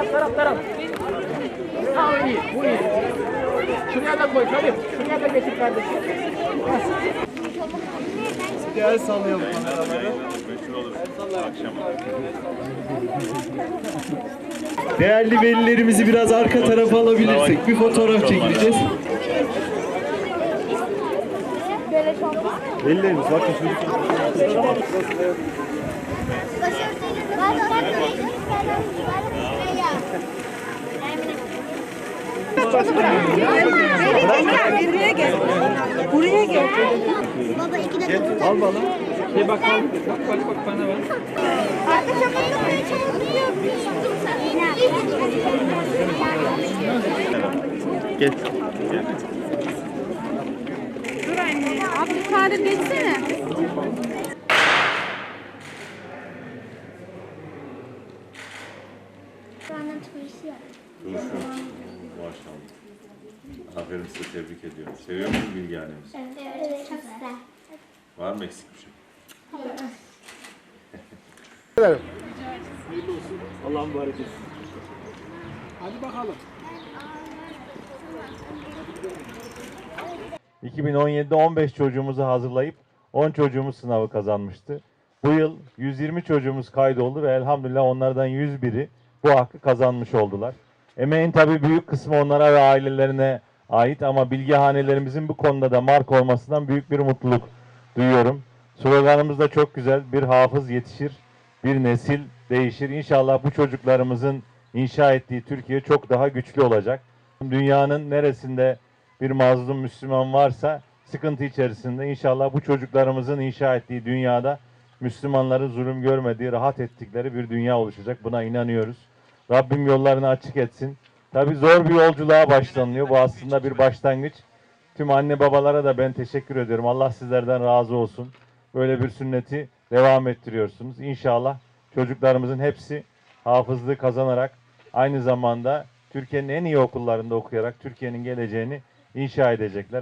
Taraf taraf taraf. Tamam iyi. Bu iyi. Şuraya da koy Kadir. Şuraya da getir kardeşim. Gel sallayalım kameraları. Değerli velilerimizi biraz arka tarafa alabilirsek bir fotoğraf çekileceğiz. Velilerimiz bakın Buraya gel. Buraya gel. Baba iki dakika. Al bana. Bir bakalım. Bak bak bak bana bak. Gel. Dur anne. Abdülkadir geçsene. Maşallah. Aferin size tebrik ediyorum. Seviyor musun bilgi annemizi? Evet, çok güzel. Var mı eksik bir şey? Allah'ın mübarek etsin. Hadi bakalım. 2017'de 15 çocuğumuzu hazırlayıp 10 çocuğumuz sınavı kazanmıştı. Bu yıl 120 çocuğumuz kaydoldu ve elhamdülillah onlardan 101'i bu hakkı kazanmış oldular. Emeğin tabii büyük kısmı onlara ve ailelerine ait ama bilgihanelerimizin bu konuda da mark olmasından büyük bir mutluluk duyuyorum. Sloganımız da çok güzel. Bir hafız yetişir, bir nesil değişir. İnşallah bu çocuklarımızın inşa ettiği Türkiye çok daha güçlü olacak. Dünyanın neresinde bir mazlum Müslüman varsa sıkıntı içerisinde inşallah bu çocuklarımızın inşa ettiği dünyada Müslümanların zulüm görmediği, rahat ettikleri bir dünya oluşacak. Buna inanıyoruz. Rabbim yollarını açık etsin. Tabii zor bir yolculuğa başlanıyor. Bu aslında bir başlangıç. Tüm anne babalara da ben teşekkür ediyorum. Allah sizlerden razı olsun. Böyle bir sünneti devam ettiriyorsunuz. İnşallah çocuklarımızın hepsi hafızlığı kazanarak aynı zamanda Türkiye'nin en iyi okullarında okuyarak Türkiye'nin geleceğini inşa edecekler.